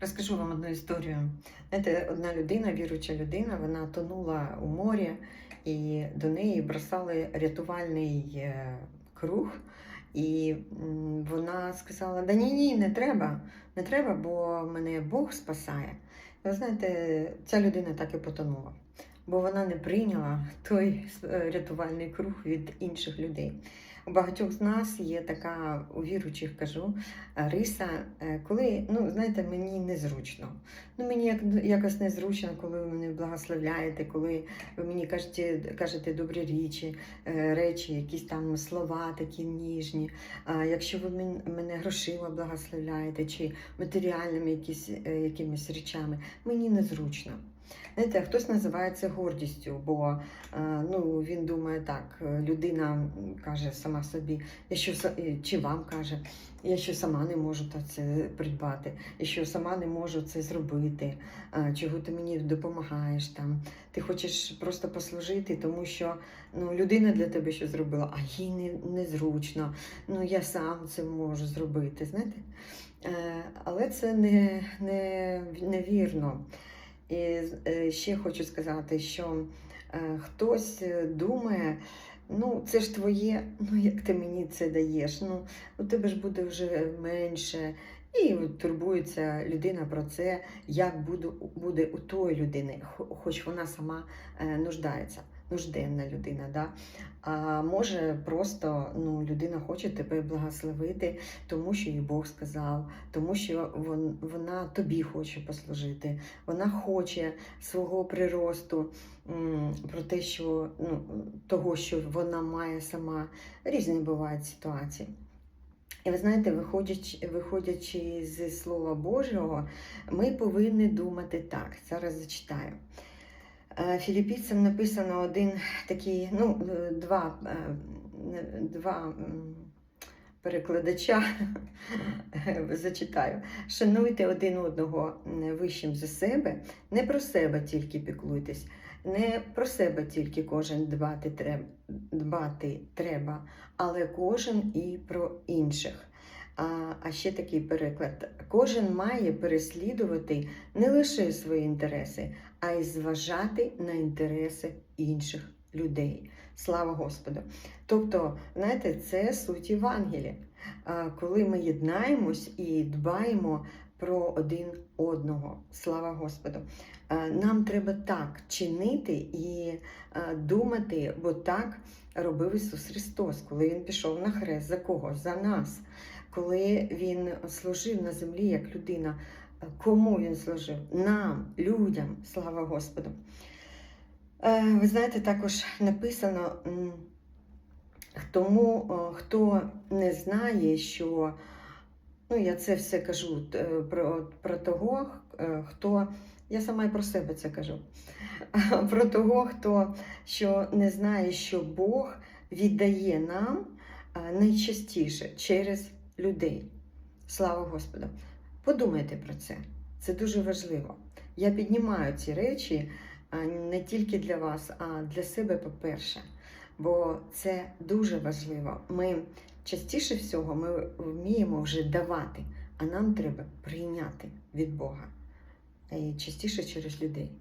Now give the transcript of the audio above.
Розкажу вам одну історію. Знаєте, одна людина, віруюча людина, вона тонула у морі, і до неї бросали рятувальний е, круг. І вона сказала: Да ні, ні, не треба, не треба, бо мене Бог спасає. Ви знаєте, ця людина так і потонула, бо вона не прийняла той е, рятувальний круг від інших людей. У багатьох з нас є така, у віруючих кажу, е, риса, е, коли, ну, знаєте, мені незручно. Ну, мені як, якось незручно, коли ви мене благословляєте, коли ви мені кажете, кажете добрі річі, е, речі, якісь там слова такі ніжні. Якщо ви мене грошима благословляєте чи матеріальними якісь, якимись речами, мені незручно. Знаєте, хтось називає це гордістю, бо е, ну, він думає так, е, людина каже сама собі, що, е, чи вам каже, я що сама не можу це придбати, я що сама не можу це зробити, чого ти мені допомагаєш там. Ти хочеш просто послужити, тому що ну, людина для тебе що зробила, а їй не, незручно, ну я сам це можу зробити. знаєте. Але це не, не, невірно. І е, ще хочу сказати, що е, хтось е, думає, ну це ж твоє, ну як ти мені це даєш, ну у тебе ж буде вже менше. І турбується людина про це, як буде, у тої людини, хоч вона сама нуждається, нужденна людина. Да? А може просто ну, людина хоче тебе благословити, тому що їй Бог сказав, тому що вон, вона тобі хоче послужити, вона хоче свого приросту, про те, що ну, того, що вона має сама. Різні бувають ситуації. І ви знаєте, виходячи, виходячи з Слова Божого, ми повинні думати так. Зараз зачитаю. Е, Філіппійцям написано один такий, ну, е, два, е, два перекладача. Зачитаю. Шануйте один одного вищим за себе, не про себе тільки піклуйтесь, не про себе тільки кожен дбати треба, дбати треба, але кожен і про інших. А, ще такий переклад: кожен має переслідувати не лише свої інтереси, а й зважати на інтереси інших людей. Слава Господу! Тобто, знаєте, це суть Євангелія. Коли ми єднаємось і дбаємо про один одного. Слава Господу! Нам треба так чинити і думати, бо так робив Ісус Христос, коли Він пішов на хрест. За кого? За нас. Коли Він служив на землі як людина. Кому він служив? Нам, людям, слава Господу. Е, Ви знаєте, також написано, тому хто не знає, що ну, я це все кажу е, про, про того, е, хто. Я сама і про себе це кажу. Про того, хто що не знає, що Бог віддає нам найчастіше через людей. Слава Господу! Подумайте про це. Це дуже важливо. Я піднімаю ці речі не тільки для вас, а для себе, по-перше. Бо це дуже важливо. Ми частіше всього ми вміємо вже давати, а нам треба прийняти від Бога. І частіше через людей.